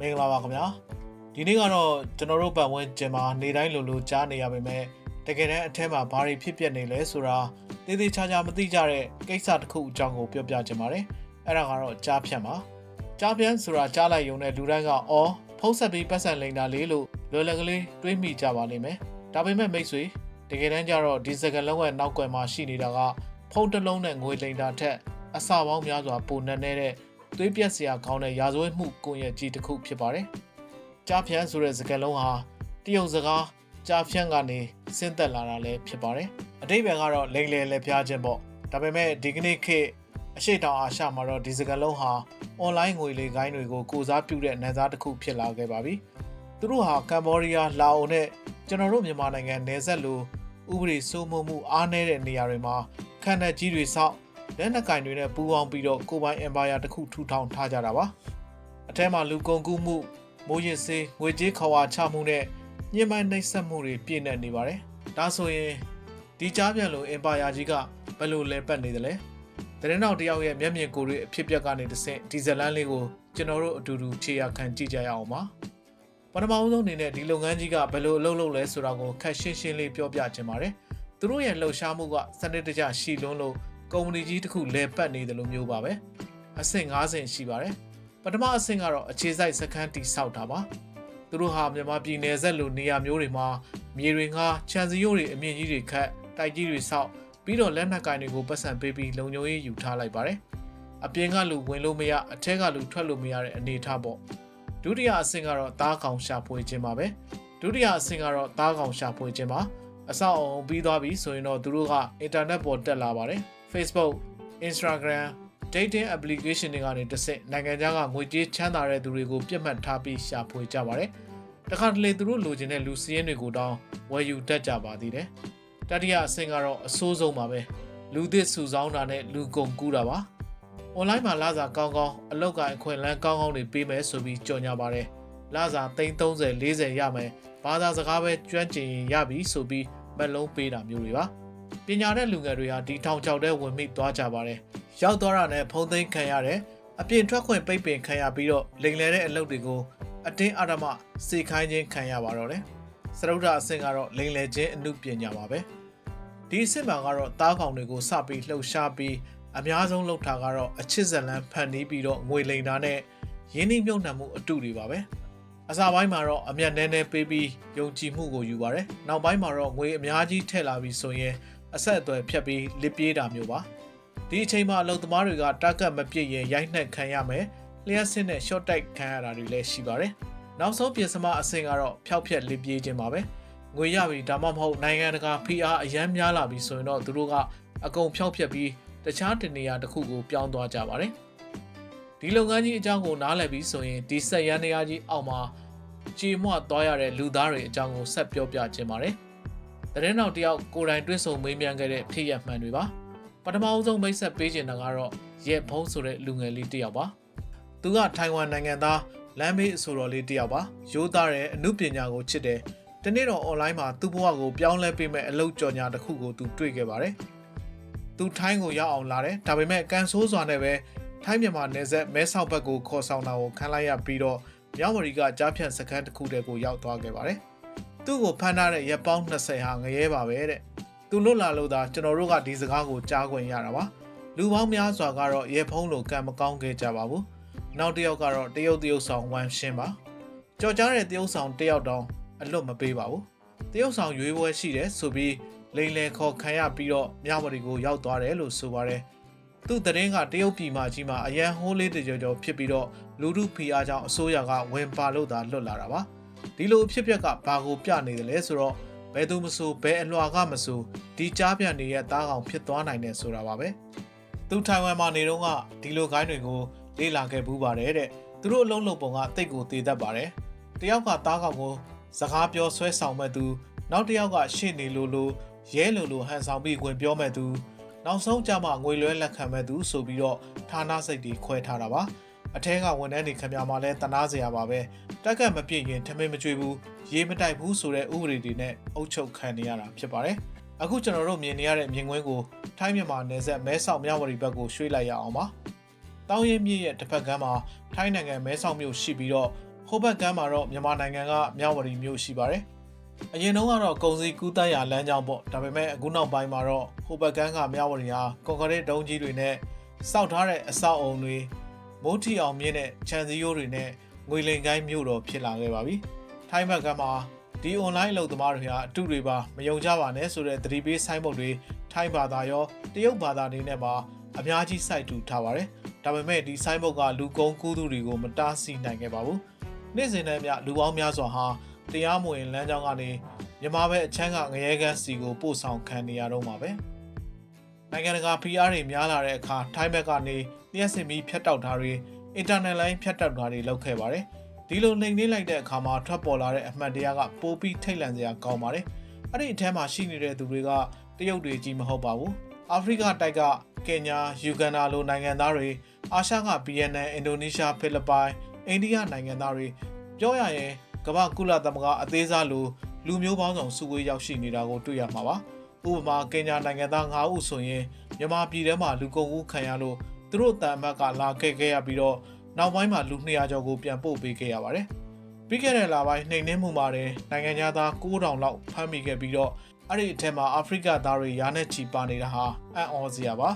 မင်္ဂလာပါခင်ဗျာဒီနေ့ကတော့ကျွန်တော်တို့ပတ်ဝန်းကျင်မှာနေတိုင်းလိုလိုကြားနေရပေမဲ့တကယ်တမ်းအထက်မှာဘာတွေဖြစ်ပျက်နေလဲဆိုတာသေးသေးချာချာမသိကြတဲ့ကိစ္စတစ်ခုအကြောင်းကိုပြောပြချင်ပါတယ်အဲ့ဒါကတော့ကြားဖြတ်ပါကြားဖြတ်ဆိုတာကြားလိုက်ရုံနဲ့လူတိုင်းကအော်ဖုံးဆက်ပြီးပတ်စံလိန်တာလေးလို့လွယ်လွယ်ကလေးတွေးမိကြပါလိမ့်မယ်ဒါပေမဲ့မိတ်ဆွေတကယ်တမ်းကျတော့ဒီစကလုံးရဲ့နောက်ကွယ်မှာရှိနေတာကဖုံးတစ်လုံးနဲ့ငွေလိန်တာထက်အစပေါင်းများစွာပိုနက်နေတဲ့ သွေးပြက်စရာကောင်းတဲ့ရာဇဝတ်မှုကွန်ရက်ကြီးတစ်ခုဖြစ်ပါတယ်။ကြားဖြန်းဆိုတဲ့စကားလုံးဟာတရုတ်စကားကြားဖြန်းကနေဆင်းသက်လာတာလည်းဖြစ်ပါတယ်။အတိတ်ဘယ်ကတော့လိမ်လည်လက်ပြားခြင်းပေါ့။ဒါပေမဲ့ဒီကနေ့ခေတ်အရှိတောင်အာရှမှာတော့ဒီစကားလုံးဟာအွန်လိုင်းငွေလေကိုင်းတွေကိုကိုစားပြုတဲ့နေသားတစ်ခုဖြစ်လာခဲ့ပါပြီ။သူတို့ဟာကမ္ဘောဒီးယား၊လာအိုနဲ့ကျွန်တော်တို့မြန်မာနိုင်ငံနယ်စပ်လိုဥပဒေစိုးမိုးမှုအားနည်းတဲ့နေရာတွေမှာခန္ဓာကြီးတွေဆောက် လက်နက်ကင်တွေနဲ့ပူးပေါင်းပြီးတော့ကိုပိုင်အင်ပါယာတစ်ခုထူထောင်ထားကြတာပါအထက်မှာလူကုန်ကူးမှုမိုးရစ်စေးငွေကြေးခွာချမှုနဲ့ညှဉ်းပန်းနှိပ်စက်မှုတွေပြည့်နေနေပါတယ်ဒါဆိုရင်ဒီကြားပြန်လို့အင်ပါယာကြီးကဘယ်လိုလဲပတ်နေသလဲတရင်နောက်တယောက်ရဲ့မျက်မြင်ကိုယ်တွေအဖြစ်ပြက်ကနေတဆင့်ဒီဇလန်လေးကိုကျွန်တော်တို့အတူတူခြေရခံကြည့်ကြရအောင်ပါပထမအဆုံးအနေနဲ့ဒီလုပ်ငန်းကြီးကဘယ်လိုအလုပ်လုပ်လဲဆိုတာကိုခက်ရှင်းရှင်းလေးပြောပြချင်ပါတယ်သူတို့ရဲ့လှုပ်ရှားမှုကစနစ်တကျရှီလွန်းလို့ ကုမ္ပဏီကြီးတစ်ခုလဲပတ်နေတယ်လို့မျိုးပါပဲအဆင့်9ဆင့်ရှိပါတယ်ပထမအဆင့်ကတော့အခြေစိုက်စခန်းတိဆောက်တာပါသူတို့ဟာမြန်မာပြည်နယ်ဆက်လိုနေရာမျိုးတွေမှာမြေတွေငှားခြံစည်းရိုးတွေအမြင့်ကြီးတွေခတ်တိုက်ကြီးတွေဆောက်ပြီးတော့လက်နက်ကင်တွေကိုပတ်စံပေးပြီးလုံခြုံရေးယူထားလိုက်ပါတယ်အပြင်ကလူဝင်လို့မရအထက်ကလူထွက်လို့မရတဲ့အနေအထားပေါ့ဒုတိယအဆင့်ကတော့သားကောင်ရှာဖွေခြင်းပါပဲဒုတိယအဆင့်ကတော့သားကောင်ရှာဖွေခြင်းပါအဆောက်အုံပြီးသွားပြီဆိုရင်တော့သူတို့ကအင်တာနက်ပေါ်တက်လာပါတယ် Facebook, Instagram, dating application တွေကနေတစ်ဆင့်နိုင်ငံခြားကငွေကြေးချမ်းသာတဲ့သူတွေကိုပြတ်မှတ်ထားပြီးရှာဖွေကြပါတယ်။တခါတလေသူတို့လိုချင်တဲ့လူစည်းရင်းတွေကိုတောင်းဝယ်ယူတတ်ကြပါသေးတယ်။တတိယအဆင့်ကတော့အဆိုးဆုံးပါပဲ။လူသစ်စုဆောင်းတာနဲ့လူကုန်ကူးတာပါ။ online မှာလာစာကောင်းကောင်းအလောက်ကအခွင့်အလမ်းကောင်းကောင်းတွေပေးမယ်ဆိုပြီးကြော်ညာပါတယ်။လာစာ330 40ရမယ်။ဘာသာစကားပဲကျွမ်းကျင်ရင်ရပြီဆိုပြီးမလုံးပေးတာမျိုးတွေပါ။ ပညာတဲ့လူငယ်တွေဟာဒီထောင်ချောက်တဲ့ဝင်မိသွားကြပါတယ်။ရောက်သွားတာနဲ့ဖုံးသိမ်းခံရတယ်။အပြင်ထွက်ခွင့်ပိတ်ပင်ခံရပြီးတော့လိန်လဲတဲ့အလုပ်တွေကိုအတင်းအဓမ္မစေခိုင်းခြင်းခံရပါတော့တယ်။စရုဒ္ဓအဆင့်ကတော့လိန်လဲခြင်းအမှုပညာပါပဲ။ဒီအဆင့်မှာကတော့တားကောင်တွေကိုစပြီးလှုပ်ရှားပြီးအများဆုံးလုပ်တာကတော့အချစ်ဇလန်ဖန်တီးပြီးတော့ငွေလိန်တာနဲ့ရင်းနှီးမြှုပ်နှံမှုအတုတွေပါပဲ။အစာပိုင်းမှာတော့အမျက်နှဲနှဲပေးပြီးယုံကြည်မှုကိုယူပါတယ်။နောက်ပိုင်းမှာတော့ငွေအများကြီးထည့်လာပြီးဆိုရင် အဆက်အသွယ်ဖြတ်ပြီးလစ်ပြေးတာမျိုးပါဒီအချိန်မှာအလုပ်သမားတွေကတက်ကတ်မပြည့်ရင်ရိုက်နှက်ခံရမယ်လျှက်စစ်နဲ့ short tight ခံရတာတွေလည်းရှိပါတယ်နောက်ဆုံးပြင်စမအဆင့်ကတော့ဖျောက်ဖျက်လစ်ပြေးခြင်းပါပဲငွေရပြီဒါမှမဟုတ်နိုင်ငံတကာဖိအားအယမ်းများလာပြီဆိုရင်တော့သူတို့ကအကုန်ဖျောက်ဖျက်ပြီးတခြားတင်နေရာတစ်ခုကိုပြောင်းသွားကြပါတယ်ဒီလုပ်ငန်းကြီးအကြောင်းကိုနားလည်ပြီးဆိုရင်ဒီဆက်ရန်နေရာကြီးအောက်မှာကြည်မွသွားရတဲ့လူသားတွေအကြောင်းကိုဆက်ပြောပြခြင်းပါတယ်။ တရင်နောက်တယောက်ကိုယ်တိုင်တွေ့ဆုံမေးမြန်းခဲ့တဲ့ဖြစ်ရမှန်တွေပါ။ပထမအဆုံးမိတ်ဆက်ပေးချင်တာကတော့ရဲ့ဖုံးဆိုတဲ့လူငယ်လေးတယောက်ပါ။သူကထိုင်ဝမ်နိုင်ငံသားလမ်းမေးအဆိုတော်လေးတယောက်ပါ။ရိုးသားတဲ့အမှုပညာကိုချစ်တယ်။ဒီနေ့တော့ online မှာသူ့ဘဝကိုပြောင်းလဲပေးမဲ့အလုပ်ကြော်ညာတစ်ခုကိုသူတွေ့ခဲ့ပါတယ်။သူထိုင်းကိုရောက်အောင်လာတယ်။ဒါပေမဲ့ကန်ဆိုးစွာနဲ့ပဲထိုင်းမြန်မာနယ်စပ်မဲဆောက်ဘက်ကိုခေါ်ဆောင်တာကိုခံလိုက်ရပြီးတော့မြောက်မရီကကြားဖြန့်စခန်းတစ်ခုတည်းကိုရောက်သွားခဲ့ပါတယ်။ သူ့ကိုဖမ်းထားတဲ့ရက်ပေါင်း20ဟာငရဲပါပဲတဲ့။သူလွတ်လာလို့သာကျွန်တော်တို့ကဒီစကားကိုကြားခွင့်ရတာပါ။လူပေါင်းများစွာကတော့ရဲဖုံးလိုကံမကောင်းခဲ့ကြပါဘူး။နောက်တစ်ယောက်ကတော့တရုတ်တရုတ်ဆောင်ဝမ်ရှင်းပါ။ကြော်ကြားတဲ့တရုတ်ဆောင်တယောက်တောင်အလွတ်မပေးပါဘူး။တရုတ်ဆောင်ရွေးပွဲရှိတယ်ဆိုပြီးလိန်လေခေါ်ခံရပြီးတော့မြောက်မရီကိုရောက်သွားတယ်လို့ဆိုပါတယ်။သူ့တရင်ကတရုတ်ပြည်မှာကြီးမှာအရန်ဟိုးလေးတကြောကြောဖြစ်ပြီးတော့လူထုဖီအားကြောင့်အစိုးရကဝင်ပါလို့သာလွတ်လာတာပါ ဒီလိုအဖြစ်ပြက်ကဘာကိုပြနေတယ်လဲဆိုတော့ဘယ်သူမဆိုဘယ်အလွှာကမဆိုဒီကြားပြန်နေရဲ့တားကောင်ဖြစ်သွားနိုင်တယ်ဆိုတာပါပဲသူထိုင်ဝမ်မှာနေတော့ကဒီလိုခိုင်းတွေကိုလေ့လာခဲ့ဘူးပါတယ်တဲ့သူတို့အလုံးလုံးပုံကတိတ်ကိုတည်တတ်ပါတယ်တယောက်ကတားကောင်ကိုစကားပြောဆွဲဆောင်မဲ့သူနောက်တစ်ယောက်ကရှေ့နေလိုလိုရဲလိုလိုဟန်ဆောင်ပြီးဝင်ပြောမဲ့သူနောက်ဆုံးကြမှာငွေလွှဲလက်ခံမဲ့သူဆိုပြီးတော့ဌာနစိတ်တွေခွဲထားတာပါ အထဲကဝန်ထမ်းတွေခင်ဗျာမှာလဲတနာစရာပါပဲတက်ကတ်မပြည့်ရင်ထမင်းမကြွေဘူးရေးမတိုက်ဘူးဆိုတဲ့ဥပဒေတွေနဲ့အုပ်ချုပ်ခံနေရတာဖြစ်ပါတယ်အခုကျွန်တော်တို့မြင်နေရတဲ့မြင်ကွင်းကိုထိုင်းမြန်မာနယ်စပ်မဲဆောက်မြဝတီဘက်ကိုရွှေ့လိုက်ရအောင်ပါတောင်းရင်မြစ်ရဲ့တစ်ဖက်ကမ်းမှာထိုင်းနိုင်ငံမဲဆောက်မြို့ရှိပြီးတော့ဟိုဘက်ကမ်းမှာတော့မြန်မာနိုင်ငံကမြဝတီမြို့ရှိပါတယ်အရင်တုန်းကတော့ကုံစည်းကူးတက်ရလမ်းကြောင်းပေါ့ဒါပေမဲ့အခုနောက်ပိုင်းမှာတော့ဟိုဘက်ကမ်းကမြဝတီဟာကွန်ကရစ်ဒုံးကြီးတွေနဲ့စောက်ထားတဲ့အဆောက်အုံတွေ မိုးထီအောင်မြင့်တဲ့ခြံစည်းရိုးတွေနဲ့ငွေလိန်ကိုင်းမြို့တော်ဖြစ်လာခဲ့ပါပြီထိုင်းဘက်ကမ်းမှာဒီ online အလုပ်သမားတွေဟာအတုတွေပါမယုံကြပါနဲ့ဆိုတဲ့သတိပေးဆိုင်းဘုတ်တွေထိုင်းဘာသာရောတရုတ်ဘာသာတွေနဲ့ပါအများကြီးစိုက်တူထားပါတယ်ဒါပေမဲ့ဒီဆိုင်းဘုတ်ကလူကုန်ကူးသူတွေကိုမတားဆီးနိုင်ခဲ့ပါဘူးနေ့စဉ်နဲ့မျှလူပေါင်းများစွာဟာတရားမဝင်လမ်းကြောင်းကနေမြန်မာဘက်အချမ်းကငရဲကန်းစီကိုပို့ဆောင်ခံနေရတော့မှာပဲ နိုင်ငံတကာ PR တွေများလာတဲ့အခါထိုင်းဘက်ကနေလျှက်စင်ပြီးဖြတ်တောက်တာတွေအင်တာနက်လိုင်းဖြတ်တောက်တာတွေလုပ်ခဲ့ပါတယ်ဒီလိုနှိမ်နှင်းလိုက်တဲ့အခါမှာထွက်ပေါ်လာတဲ့အမှတ်တရားကပိုပြီးထိတ်လန့်စရာကောင်းပါတယ်အဲ့ဒီအထဲမှာရှိနေတဲ့သူတွေကတရုတ်တွေကြီးမဟုတ်ပါဘူးအာဖရိကတိုက်ကကင်ညာယူဂန်ဒါလိုနိုင်ငံသားတွေအာရှက BNN အင်ဒိုနီးရှားဖိလစ်ပိုင်အိန္ဒိယနိုင်ငံသားတွေပြောရရင်ကမ္ဘာကုလသမဂ္ဂအသေးစားလိုလူမျိုးပေါင်းစုံစုဝေးရောက်ရှိနေတာကိုတွေ့ရမှာပါ ဥပမာကင်ညာနိုင်ငံသား9ဦးဆိုရင်မြန်မာပြည်ထဲမှာလူကုန်ကူးခံရလို့သူတို့တန်အမတ်ကလာခဲ့ခဲ့ရပြီးတော့နောက်ပိုင်းမှာလူ200ကျော်ကိုပြန်ပို့ပေးခဲ့ရပါတယ်ပြီးခဲ့တဲ့လပိုင်းနှိမ်နှင်းမှုမှာတင်နိုင်ငံသား9000လောက်ဖမ်းမိခဲ့ပြီးတော့အဲ့ဒီအထက်မှာအာဖရိကသားတွေရာနဲ့ချီပါနေတာဟာအံ့ဩစရာပါ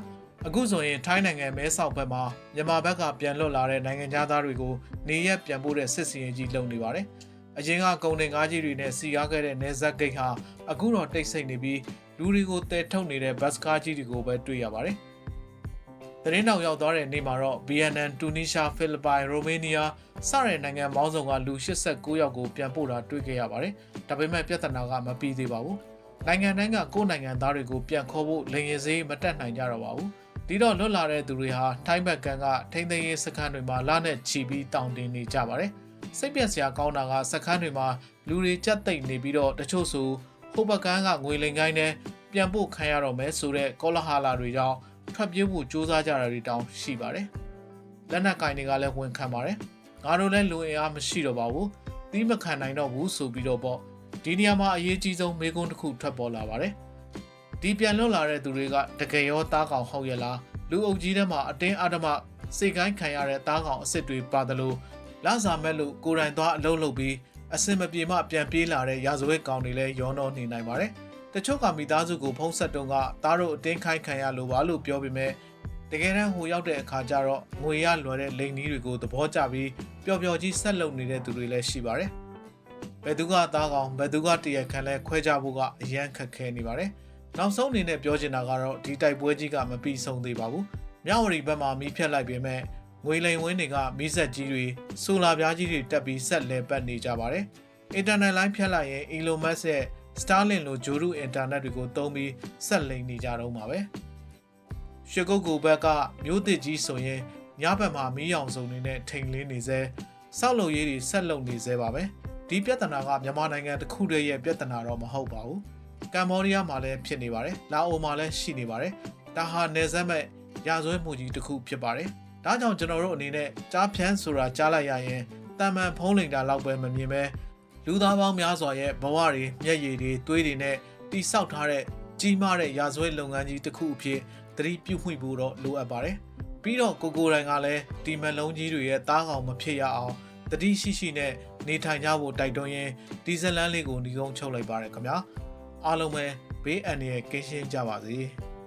အခုဆိုရင်ထိုင်းနိုင်ငံမဲဆောက်ဘက်မှာမြန်မာဘက်ကပြန်လွတ်လာတဲ့နိုင်ငံသားတွေကိုနေရက်ပြန်ပို့တဲ့စစ်စီရင်ကြီးလုပ်နေပါတယ်။ အရင်ကကုန်တင်ကားကြီးတွေနဲ့စီကားခဲ့တဲ့နေဆက်ဂိတ်ဟာအခုတော့တိတ်ဆိတ်နေပြီးလူတွေကိုတဲထုတ်နေတဲ့ဘတ်စကားကြီးတွေကိုပဲတွေ့ရပါတယ်။သတင်းတောင်ရောက်သွားတဲ့နေ့မှာတော့ BNN, Tunisia, Philippines, Romania စတဲ့နိုင်ငံပေါင်းစုံကလူ89ယောက်ကိုပြန်ပို့တာတွေ့ခဲ့ရပါတယ်။ဒါပေမဲ့ပြဿနာကမပြီးသေးပါဘူး။နိုင်ငံတိုင်းကကိုယ်နိုင်ငံသားတွေကိုပြန်ခေါ်ဖို့လင်ရင်စေးမတက်နိုင်ကြတော့ပါဘူး။ဒီတော့လွတ်လာတဲ့သူတွေဟာထိုင်းဘက်ကန်ကထိမ့်သိမ်းရေးစခန်းတွေမှာလနဲ့ချီပြီးတောင်းတင်နေကြပါတယ်။ စိတ်ပြက်စရာကောင်းတာကစခန်းတွေမှာလူတွေကြက်သိမ့်နေပြီးတော့တချို့ဆိုဟိုဘကန်ကငွေလိမ်ကိုင်းနဲ့ပြန်ပို့ခံရတော့မယ်ဆိုတဲ့ကောလဟာလာတွေကြောင့်ထွက်ပြေးဖို့ကြိုးစားကြတာတွေတောင်ရှိပါတယ်။လက်နက်ကင်တွေကလည်းဝန်ခံပါတယ်။ငါတို့လည်းလူအင်အားမရှိတော့ပါဘူး။သီးမခံနိုင်တော့ဘူးဆိုပြီးတော့ပေါ့ဒီနေရာမှာအရေးကြီးဆုံးမေးခွန်းတစ်ခုထွက်ပေါ်လာပါတယ်။ဒီပြန်လွတ်လာတဲ့သူတွေကတကယ်ရောသားကောင်ဟုတ်ရဲ့လားလူအုပ်ကြီးထဲမှာအတင်းအဓမ္မစိတ်ကိုင်းခံရတဲ့သားကောင်အစ်စ်တွေပါတယ်လို့ လစာမဲ့လို့ကိုယ်တိုင်သွားအလုပ်လုပ်ပြီးအစင်မပြေမှပြန်ပြေးလာတဲ့ရာဇဝတ်ကောင်တွေလည်းရောနှောနေနိုင်ပါတယ်။တချို့ကမိသားစုကိုဖုံးဆက်တုံးကသားတို့အတင်းခိုင်းခံရလို့ပါလို့ပြောပေမဲ့တကယ်တမ်းဟိုရောက်တဲ့အခါကျတော့ငွေရလွယ်တဲ့လိန်နီးတွေကိုသဘောကျပြီးပျော်ပျော်ကြီးဆက်လုပ်နေတဲ့သူတွေလည်းရှိပါတယ်။ဘယ်သူကသားကောင်ဘယ်သူကတရခံလဲခွဲကြဖို့ကအရန်ခက်ခဲနေပါတယ်။နောက်ဆုံးအနေနဲ့ပြောချင်တာကတော့ဒီတိုက်ပွဲကြီးကမပြီးဆုံးသေးပါဘူး။မြဝတီဘက်မှာမီးဖြတ်လိုက်ပေမဲ့ ငွေလိန်ဝင်းတွေကမီးဆက်ကြီးတွေဆိုလာပြားကြီးတွေတက်ပြီးဆက်လဲပတ်နေကြပါတယ်။အင်တာနက်လိုင်းဖြတ်လိုက်ရင် Elon Musk ရဲ့ Starlink လိုဂျိုရူအင်တာနက်တွေကိုသုံးပြီးဆက်လိမ်နေကြတော့မှာပဲ။ရှေကုတ်ကူဘက်ကမြို့တစ်ကြီးဆိုရင်ညဘက်မှာမီးရောင်စုံတွေနဲ့ထိန်လင်းနေစေစောက်လုပ်ရေးတွေဆက်လုပ်နေစေပါပဲ။ဒီပြဿနာကမြန်မာနိုင်ငံတစ်ခုတည်းရဲ့ပြဿနာတော့မဟုတ်ပါဘူး။ကမ္ဘောဒီးယားမှာလည်းဖြစ်နေပါတယ်။လာအိုမှာလည်းရှိနေပါတယ်။ဒါဟာနယ်စပ်မဲ့ရာဇဝတ်မှုကြီးတစ်ခုဖြစ်ပါတယ်။ ဒါကြောင့်ကျွန်တော်တို့အနေနဲ့ကြားဖြန်းဆိုတာကြားလိုက်ရရင်တာမန်ဖုံးလိန်တာလောက်ပဲမမြင်ပဲလူသားပေါင်းများစွာရဲ့ဘဝတွေမျက်ရည်တွေသွေးတွေနဲ့တိဆောက်ထားတဲ့ကြီးမားတဲ့ရာဇဝတ်လုပ်ငန်းကြီးတစ်ခုအဖြစ်သတိပြုမှုဖို့တော့လိုအပ်ပါတယ်။ပြီးတော့ကိုကိုတိုင်ကလည်းဒီမလုံးကြီးတွေရဲ့တားကောင်မဖြစ်ရအောင်တတိရှိရှိနဲ့နေထိုင်ကြဖို့တိုက်တွန်းရင်းဒီဇလန်လေးကိုညီကုန်းချုပ်လိုက်ပါရခင်ဗျာ။အားလုံးပဲဘေးအန္တရာယ်ကင်းရှင်းကြပါစေ။